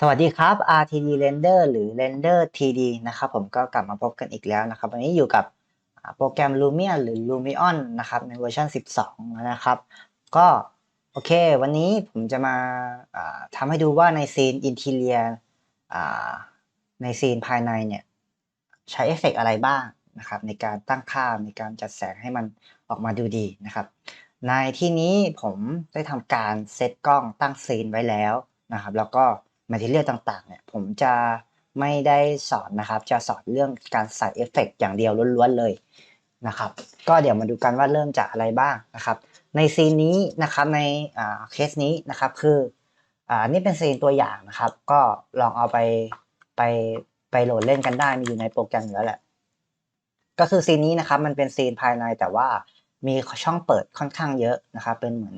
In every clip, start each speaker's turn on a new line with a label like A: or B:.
A: สวัสดีครับ RTD Render หรือ Render TD นะครับผมก็กลับมาพบกันอีกแล้วนะครับ วันนี้อยู่กับโปรแกรม Lumion หรือ Lumion นะครับในเวอร์ชัน 12 นะครับ ก็โอเค วันนี้ผมจะมาทำให้ดูว่าในซีนอินทีเลียในซีนภายในเนี่ย ใช้เอฟเฟกต์อะไรบ้างนะครับ ในการตั้งค่าในการจัดแสงให้มันออกมาดูดีนะครับ ในที่นี้ผมได้ทำการเซตกล้องตั้งซีนไว้แล้วนะครับ แล้วก็ material ต่างๆเนี่ยผมจะไม่ได้สอนนะครับ จะสอนเรื่องการใส่เอฟเฟกต์อย่างเดียวล้วนๆเลยนะครับ ก็เดี๋ยวมาดูกันว่าเริ่มจากอะไรบ้างนะครับ ในซีนนี้นะครับในเคสนี้นะครับคืออ่านี่เป็นซีนตัวอย่างนะครับ ก็ลองเอาไปไปไปโหลดเล่นกันได้มีอยู่ในโปรแกรมอยู่แล้วแหละ ก็คือซีนนี้นะครับ มันเป็นซีนภายในแต่ว่ามีช่องเปิดค่อนข้างเยอะนะครับ เป็นเหมือน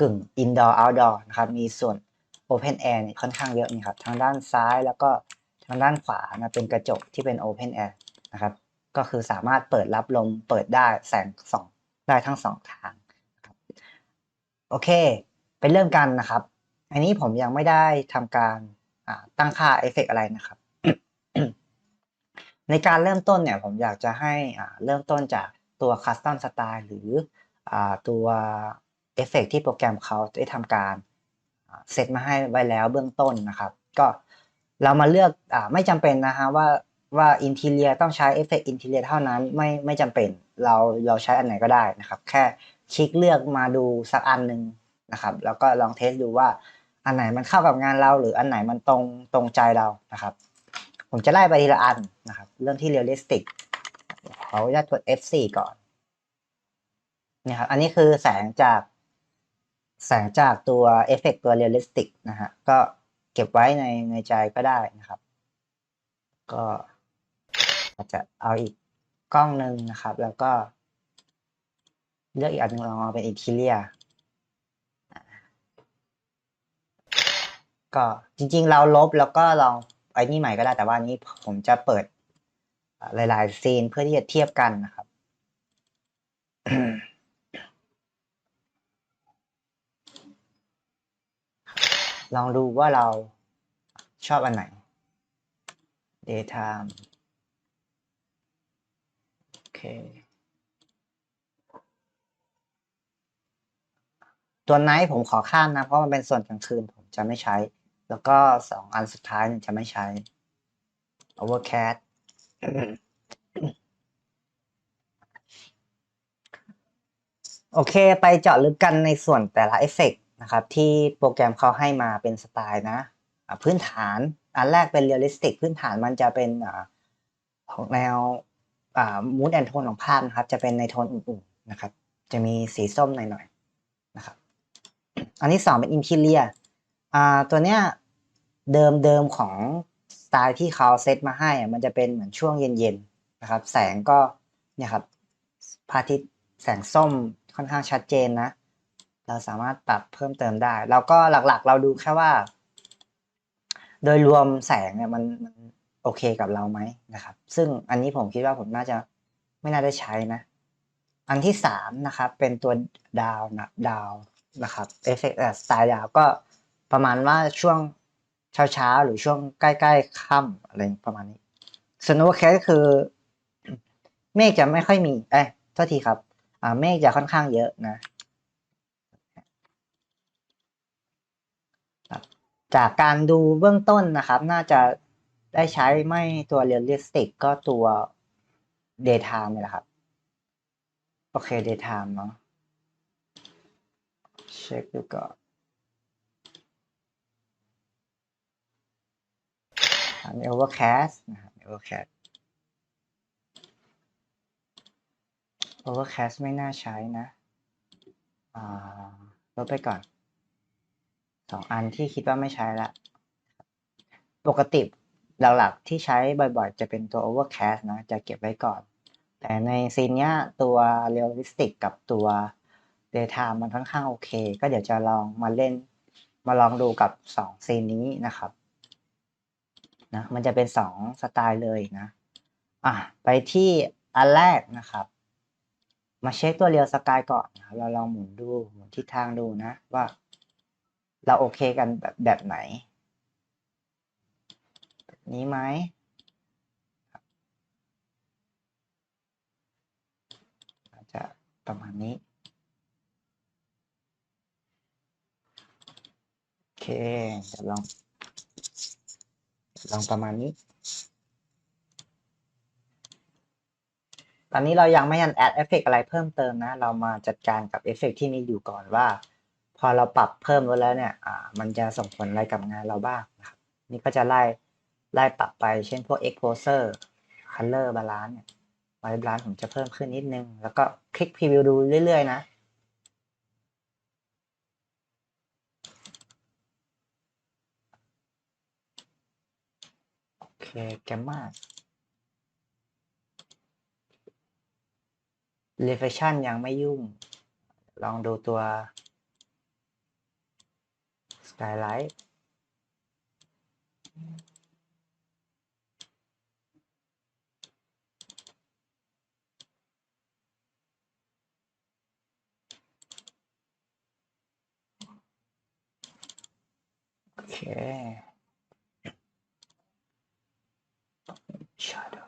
A: กึ่ง indoor outdoor นะครับ มีส่วน open air เนี่ยค่อนข้างเยอะนี่ครับทางด้านซ้ายแล้วก็ทางด้านขวานะเป็นกระจกที่เป็น open air นะครับก็คือสามารถเปิดรับลมเปิดได้แสงสองได้ทั้งสองทางโอเค ไปเริ่มกันนะครับ อันนี้ผมยังไม่ได้ทำการตั้งค่าเอฟเฟกอะไรนะครับ ในการเริ่มต้นเนี่ยผมอยากจะให้เริ่มต้นจากตัว Custom Style หรืออตัวเอฟเฟกที่โปรแกรมเขาได้ทำการ เซตมาให้ไว้แล้วเบื้องต้นนะครับ ก็เรามาเลือกอไม่จำเป็นนะฮะว่าว่าอินทีเลียต้องใช้เอฟเฟกต์อินทีเลียเท่านั้นไม่ไม่จำเป็นเราเราใช้อันไหนก็ได้นะครับ แค่คลิกเลือกมาดูสักอันหนึ่งนะครับ แล้วก็ลองเทสดูว่าอันไหนมันเข้ากับงานเรา หรืออันไหนมันตรงตรงใจเรานะครับ ผมจะไล่ไปทีละอันนะครับ เริ่มที่เรียลลิสติกเขออนุญาตกด F4 ก่อนนี่ครับอันนี้คือแสงจาก แสงจากตัวเอฟเฟกตัวเรียลลิสติกนะฮะก็เก็บไว้ในในใจก็ได้นะครับ ก็อาจจะเอาอีกกล้องหนึ่งนะครับ แล้วก็ เลือกอีกอันนึงลองเอาเป็นอินทีเลียก็จริง ๆ เราลบแล้วก็ลองไอ้นี่ใหม่ก็ได้แต่ว่านี้ผมจะเปิดหลาย ๆ ซีนเพื่อที่จะเทียบกันนะครับ ลองดูว่าเราชอบอันไหน daytime โอเค ตัวไนท์ผมขอข้ามนะ เพราะมันเป็นส่วนกลางคืนผมจะไม่ใช้ แล้วก็สองอันสุดท้ายเนี่ยจะไม่ใช้ overcast โอเค ไปเจาะลึกกันในส่วนแต่ละเอฟเฟก นะครับ ที่โปรแกรมเขาให้มาเป็นสไตล์นะพื้นฐาน อันแรกเป็นเรียลลิสติกพื้นฐานมันจะเป็นของแนวมูดแอนโทนของภาพนะครับ จะเป็นในโทนอุ่นๆนะครับ จะมีสีส้มหน่อยๆนะครับ อันที่สองเป็นอินทีเลียตัวเนี้ยเดิมเดิมของสไตล์ที่เขาเซตมาให้มันจะเป็นเหมือนช่วงเย็นๆนะครับ แสงก็เนี่ยครับพระอาทิตย์แสงส้มค่อนข้างชัดเจนนะ เราสามารถปรับเพิ่มเติมได้ แล้วก็หลักๆ เราดูแค่ว่า โดยรวมแสงเนี่ยมันมันโอเคกับเราไหมนะครับ ซึ่งอันนี้ผมคิดว่าผมน่าจะไม่น่าได้ใช้นะ อันที่สามนะครับ เป็นตัวดาวนะดาวนะครับเอฟเฟกต์สไตล์ดาวก็ประมาณว่าช่วงเช้าเช้าหรือช่วงใกล้ๆค่ำอะไรประมาณนี้สโนว์แคก็คือ เมฆจะไม่ค่อยมี เอ้ยโทษทีครับ อ่าเมฆจะค่อนข้างเยอะนะ จากการดูเบื้องต้นนะครับ น่าจะได้ใช้ไม่ตัวเรียลลิสติกก็ตัว daytime นี่แหละครับ โอเค daytime เนาะเช็คดูก่อนอันนี้ overcast นะครับ overcast overcast ไม่น่าใช้นะลบไปก่อน สองอันที่คิดว่าไม่ใช้ละ ปกติหลักๆที่ใช้บ่อยๆ จะเป็นตัว overcast นะ จะเก็บไว้ก่อน แต่ในซีนเนี้ยตัว realistic กับตัว daytime มันค่อนข้างโอเค ก็เดี๋ยวจะลองมาเล่น มาลองดูกับสองซีนนี้นะครับ นะ มันจะเป็นสองสไตล์เลยนะ อะ ไปที่อันแรกนะครับมาเช็คตัวเรียวสกายก่อนนะเราลองหมุนดู หมุนทิศทางดูนะ ว่า เราโอเคกันแบบแบบไหน แบบนี้ไหมอาจจะประมาณนี้ โอเคเดี๋ยวลอง ลองประมาณนี้ ตอนนี้เรายังไม่ยันแอดเอฟเฟกอะไรเพิ่มเติมนะ เรามาจัดการกับเอฟเฟกที่มีอยู่ก่อนว่า อเราปรับเพิ่มไว้แล้วเนี่ย อ่า มันจะส่งผลอะไรกับงานเราบ้างนะครับ นี่ก็จะไล่ ไล่ปรับไป เช่นพวก exposure color balance เนี่ย balance ผมจะเพิ่มขึ้นนิดนึง แล้วก็คลิกพรีวิวดูเรื่อย ๆ นะโอเคแกมมา reflection ยังไม่ยุ่ง ลองดูตัว skylight โอเค shadow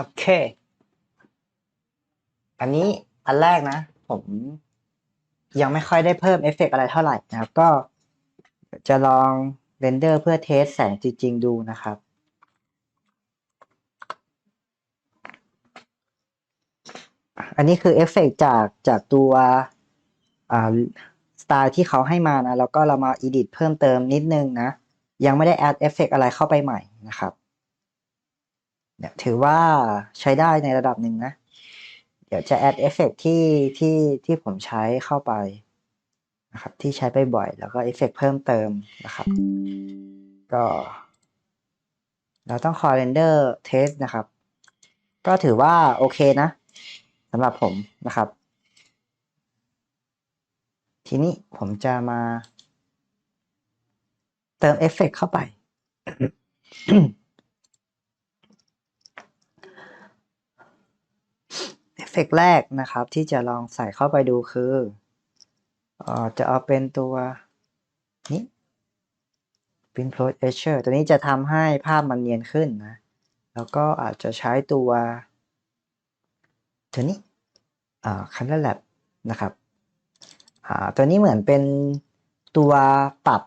A: โอเค อันนี้อันแรกนะ ผมยังไม่ค่อยได้เพิ่มเอฟเฟกต์อะไรเท่าไหร่นะครับก็จะลองเรนเดอร์เพื่อเทสแสงจริง ๆ ดูนะครับ อันนี้คือเอฟเฟกต์จากจากตัวสไตล์ที่เขาให้มานะ แล้วก็เรามา edit เพิ่มเติมนิดนึงนะ ยังไม่ได้แอดเอฟเฟกอะไรเข้าไปใหม่นะครับ เนี่ยถือว่าใช้ได้ในระดับหนึ่งนะ เดี๋ยวจะแอดเอฟเฟกที่ที่ที่ผมใช้เข้าไปนะครับที่ใช้ไปบ่อยแล้วก็เอฟเฟกเพิ่มเติมนะครับ ก็ เราต้องคอเรนเดอร์เทสนะครับ ก็ถือว่าโอเคนะสำหรับผมนะครับ ทีนี้ผมจะมาเติมเอฟเฟกเข้าไป เฟกแรกนะครับ ที่จะลองใส่เข้าไปดูคืออจะเอาเป็นตัวนี้ Pin Close Etcher ตัวนี้จะทำให้ภาพมันเนียนขึ้นนะ แล้วก็อาจจะใช้ตัวตัวนี้ Color Lab นะครับตัวนี้เหมือนเป็นตัวปรับ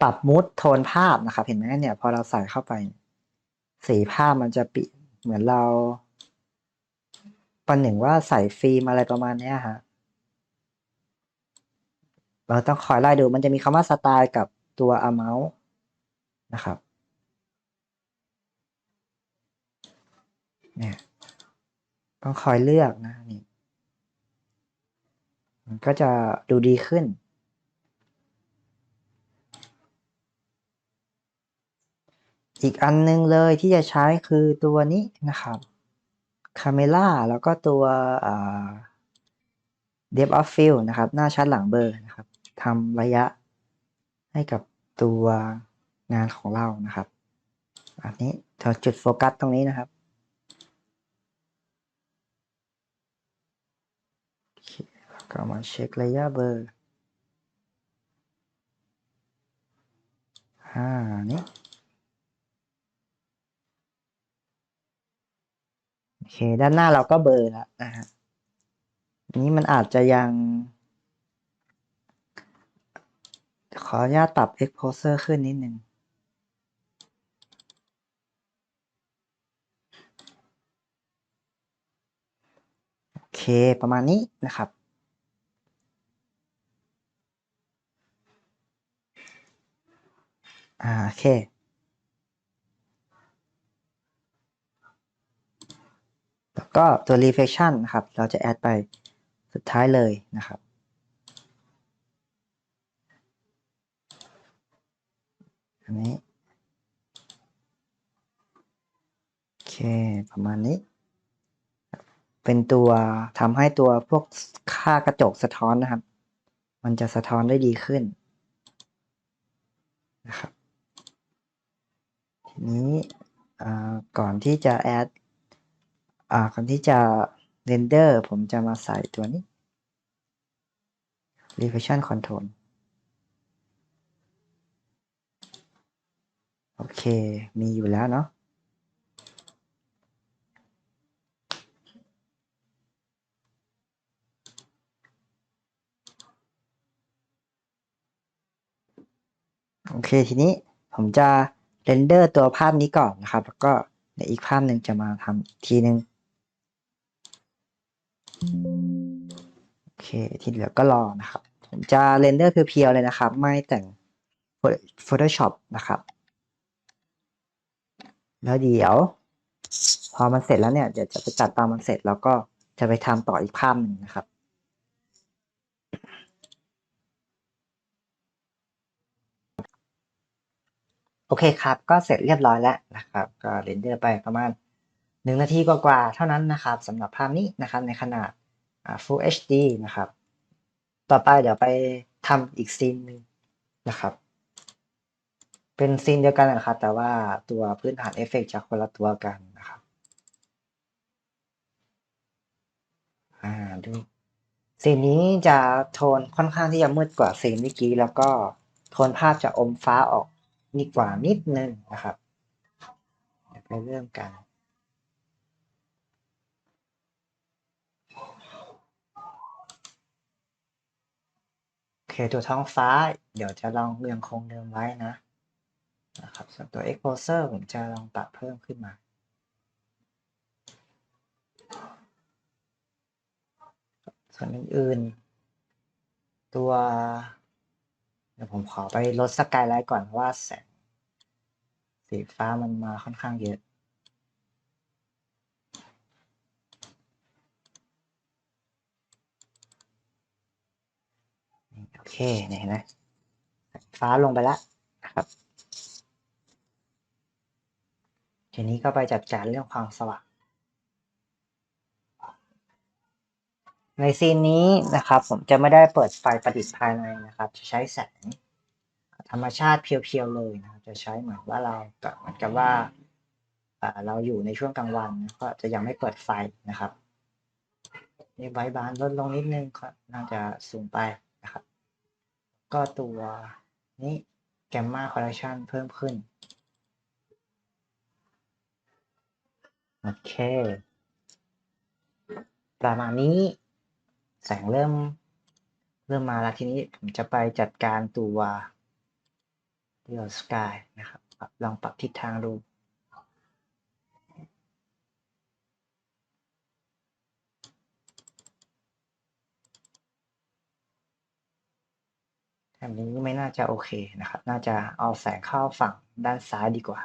A: ปรับมูดโทนภาพนะครับ เห็นไหมเนี่ย พอเราใส่เข้าไป สีภาพมันจะปิเหมือนเรา ประหนึ่งว่าใส่ฟิล์มอะไรประมาณเนี้ยฮะเราต้องคอยไล่ดูมันจะมีคำว่าสไตล์กับตัว amount นะครับเนี่ยต้องคอยเลือกนะนี่มันก็จะดูดีขึ้น อีกอันนึงเลยที่จะใช้คือตัวนี้นะครับ Camera แล้วก็ตัว Depth of Field นะครับ หน้าชัดหลังเบอร์นะครับทำระยะให้กับตัวงานของเรานะครับ อันนี้เราจุดโฟกัสตรงนี้นะครับก็มาเช็คระยะเบอร์อ่านี่ อเคด้านหน้าเราก็เบอร์แล้วนะฮะนี้มันอาจจะยัง ขออนุญาตปรับ exposure ขึ้นนิดนึงโอเคประมาณนี้นะครับ อ่าโอเค แล้วก็ตัว reflection นะครับ เราจะแอดไปสุดท้ายเลยนะครับ อันนี้ โอเค ประมาณนี้ เป็นตัวทำให้ตัวพวกค่ากระจกสะท้อนนะครับ มันจะสะท้อนได้ดีขึ้นนะครับ ทีนี้ก่อนที่จะแอดก่อนที่จะเรนเดอร์ผมจะมาใส่ตัวนี้ reflection control โอเค มีอยู่แล้วเนาะโอเค ทีนี้ผมจะเรนเดอร์ตัวภาพนี้ก่อนนะครับ แล้วก็ในอีกภาพหนึ่งจะมาทำทีหนึ่ง โอเค ที่เหลือก็รอนะครับ ผมจะเรนเดอร์เพียวๆเลยนะครับ ไม่แต่ง Photoshop นะครับ แล้วเดี๋ยว พอมันเสร็จแล้วเนี่ย เดี๋ยวจะไปตัดตามมันเสร็จแล้วก็จะไปทำต่ออีกภาพหนึ่งนะครับโอเคครับ ก็เสร็จเรียบร้อยแล้วนะครับ ก็เรนเดอร์ไปประมาณ หนึ่งนาทีกว่าๆเท่านั้นนะครับสำหรับภาพนี้นะครับในขนาด Full HD นะครับ ต่อไปเดี๋ยวไปทำอีกซีนหนึ่งนะครับ เป็นซีนเดียวกันนะครับ แต่ว่าตัวพื้นฐานเอฟเฟกจะคนละตัวกันนะครับอ่าดูซีนนี้จะโทนค่อนข้างที่จะมืดกว่าซีนเมื่อกี้ แล้วก็โทนภาพจะอมฟ้าออกนิดกว่านิดนึงนะครับเดี๋ยวไปเริ่มกัน โอเค ตัวท้องฟ้า เดี๋ยวจะลองเรียงคงเดิมไว้นะนะครับส่วนตัว exposure ผมจะลองปรับเพิ่มขึ้นมาส่วนอื่นๆตัว เดี๋ยวผมขอไปลดสกายไลท์ก่อนเพราะว่าแสงสีฟ้ามันมาค่อนข้างเยอะ เคเนี่ยเห็นไหมฟ้าลงไปแล้วนะครับทีนี้ก็ไปจัดการเรื่องความสว่างในซีนนี้นะครับ ผมจะไม่ได้เปิดไฟประดิษฐ์ภายในนะครับ จะใช้แสงธรรมชาติเพียวๆเลยนะครับ จะใช้เหมือนว่าเราเหมือนกับว่าเราอยู่ในช่วงกลางวันก็จะยังไม่เปิดไฟนะครับนี่ไวบานลดลงนิดนึงก็น่าจะสูงไป ก็ตัวนี้แกมมาคอลเลคชันเพิ่มขึ้น โอเค ประมาณนี้ แสงเริ่ม เริ่มมาแล้วทีนี้ผมจะไปจัดการตัวเดียวสกายนะครับ ลองปรับทิศทางดู บบนี้ไม่น่าจะโอเคนะครับ น่าจะเอาแสงเข้าฝั่งด้านซ้ายดีกว่า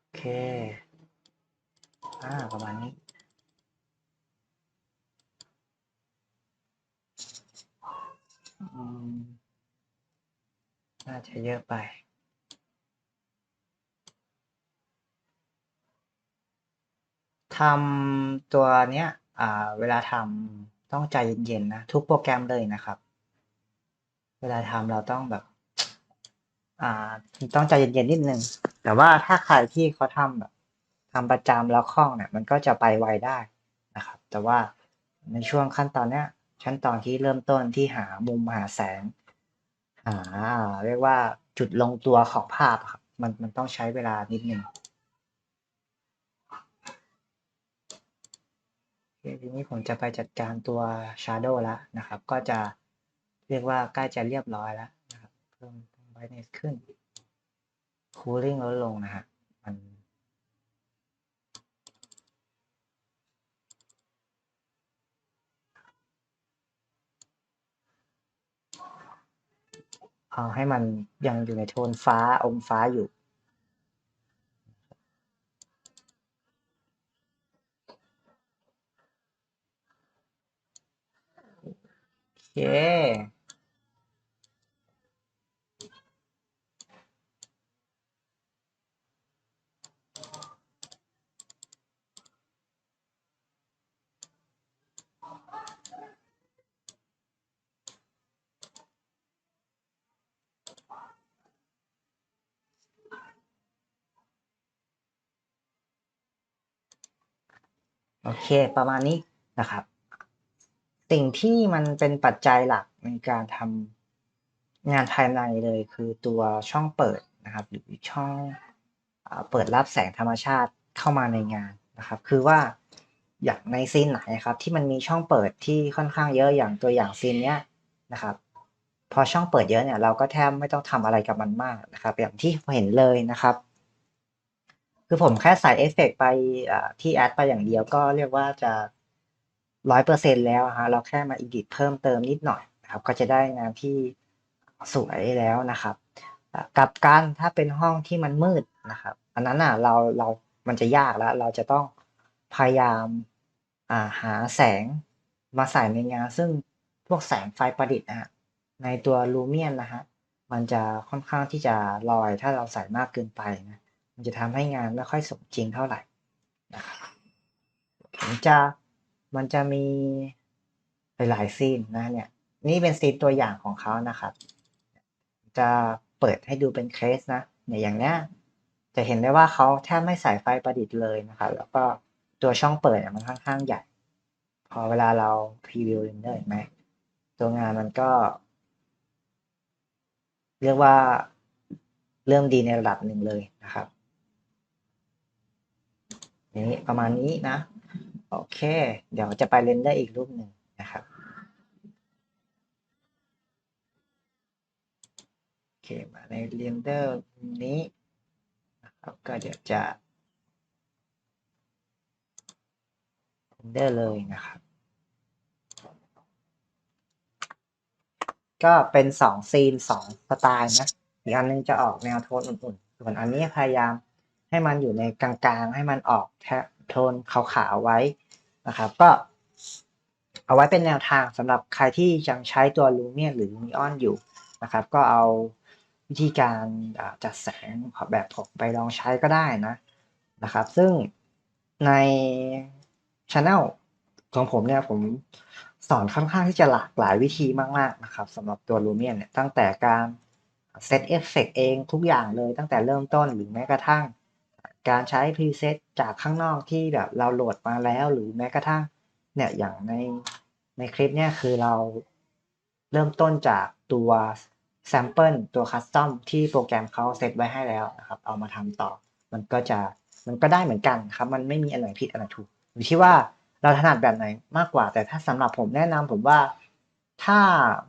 A: โอเค อ่า ประมาณนี้น่าจะเยอะไป ทำตัวเนี้ยอ่าเวลาทำต้องใจเย็นๆนะทุกโปรแกรมเลยนะครับ เวลาทำเราต้องแบบ อ่าต้องใจเย็นๆนิดนึง แต่ว่าถ้าใครที่เขาทำแบบทำประจำแล้วคล่องเนี่ยมันก็จะไปไวได้นะครับ แต่ว่าในช่วงขั้นตอนเนี้ยขั้นตอนที่เริ่มต้นที่หามุมหาแสง หาเรียกว่าจุดลงตัวของภาพครับ มันมันต้องใช้เวลานิดนึง ทีนี้ผมจะไปจัดการตัว Shadow แล้วนะครับ ก็จะเรียกว่าใกล้จะเรียบร้อยแล้วนะครับเพิ่ม brightness ขึ้น cooling ลดลงนะฮะมันเอาให้มันยังอยู่ในโทนฟ้าอมฟ้าอยู่ เค โอเค ประมาณนี้นะครับ สิ่งที่มันเป็นปัจจัยหลักในการทำงานภายในเลยคือตัวช่องเปิดนะครับ หรือช่องเปิดรับแสงธรรมชาติเข้ามาในงานนะครับ คือว่าอย่างในซีนไหนครับ ที่มันมีช่องเปิดที่ค่อนข้างเยอะอย่างตัวอย่างซีนเนี้ยนะครับ พอช่องเปิดเยอะเนี่ย เราก็แทบไม่ต้องทำอะไรกับมันมากนะครับ อย่างที่เห็นเลยนะครับ คือผมแค่ใส่เอฟเฟกต์ไปที่แอดไปอย่างเดียวก็เรียกว่าจะ ร้อยเปอร์เซ็นแล้วฮะเราแค่มาอีดิทเพิ่มเติมนิดหน่อยนะครับก็จะได้งานที่สวยแล้วนะครับกับการถ้าเป็นห้องที่มันมืดนะครับ อันนั้นอะเราเรามันจะยากแล้ว เราจะต้องพยายามอ่าหาแสงมาใส่ในงาน ซึ่งพวกแสงไฟประดิษฐ์นะฮะในตัวลูเมียนนะฮะมันจะค่อนข้างที่จะลอยถ้าเราใส่มากเกินไปนะมันจะทำให้งานไม่ค่อยสมจริงเท่าไหร่นะครับผมจะ มันจะมีหลายซีนนะเนี่ย นี่เป็นซีนตัวอย่างของเขานะครับ จะเปิดให้ดูเป็นเคสนะเนี่ยอย่างเนี้ยจะเห็นได้ว่าเขาแทบไม่ใส่ไฟประดิษฐ์เลยนะครับ แล้วก็ตัวช่องเปิดมันค่อนข้างใหญ่ พอเวลาเราพรีวิวเรนเดอร์เห็นไหมตัวงานมันก็ เรียกว่าเริ่มดีในระดับหนึ่งเลยนะครับนี้ประมาณนี้นะ โอเค เดี๋ยวจะไปเรนเดอร์อีกรูปหนึ่งนะครับโอเคมาในเรนเดอร์นี้นะครับก็เดี๋ยวจะเรนเดอร์เลยนะครับ ก็เป็นสองซีนสองสไตล์นะอีกอันนึงจะออกแนวโทนอุ่นๆส่วนอันนี้พยายามให้มันอยู่ในกลางๆ ให้มันออกแท โทนขาวๆไว้นะครับ ก็เอาไว้เป็นแนวทางสำหรับใครที่ยังใช้ตัวลูเมียนหรือลูมิออนอยู่นะครับ ก็เอาวิธีการจัดแสงแบบผมไปลองใช้ก็ได้นะนะครับ ซึ่งในช anel ของผมเนี่ยผมสอนค่อนข้างที่จะหลากหลายวิธีมากๆนะครับสำหรับตัวลูเมียนเนี่ยตั้งแต่การเซตเอฟเฟกเองทุกอย่างเลยตั้งแต่เริ่มต้นหรือแม้กระทั่ง การใช้พรีเซตจากข้างนอกที่แบบเราโหลดมาแล้วหรือแม้กระทั่งเนี่ยอย่างในในคลิปเนี่ยคือเราเริ่มต้นจากตัวแซมเปิลตัวคัสตอมที่โปรแกรมเขาเซตไว้ให้แล้วนะครับ เอามาทำต่อ มันก็จะมันก็ได้เหมือนกันครับ มันไม่มีอันไหนผิดอันไหนถูกอยู่ที่ว่าเราถนัดแบบไหนมากกว่า แต่ถ้าสำหรับผมแนะนำผมว่าถ้า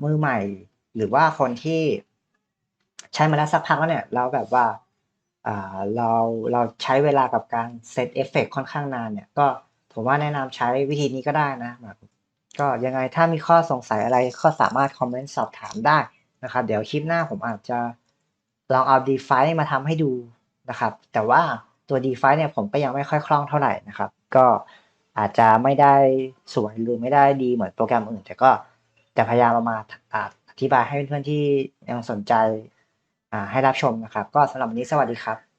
A: มือใหม่หรือว่าคนที่ใช้มาแล้วสักพักแล้วเนี่ยเราแบบว่า เราเราใช้เวลากับการเซตเอฟเฟกค่อนข้างนานเนี่ย ก็ผมว่าแนะนำใช้วิธีนี้ก็ได้นะแบบก็ยังไงถ้ามีข้อสงสัยอะไรก็สามารถคอมเมนต์สอบถามได้นะครับ เดี๋ยวคลิปหน้าผมอาจจะลองเอา d e f i มาทำให้ดูนะครับ แต่ว่าตัว d e f i เนี่ยผมก็ยังไม่ค่อยคล่องเท่าไหร่นะครับ ก็อาจจะไม่ได้สวยหรือไม่ได้ดีเหมือนโปรแกรมอื่น แต่ก็จะพยายามมาอธิบายให้เพื่อนๆที่ยังสนใจ ให้รับชมนะครับ ก็สำหรับวันนี้สวัสดีครับ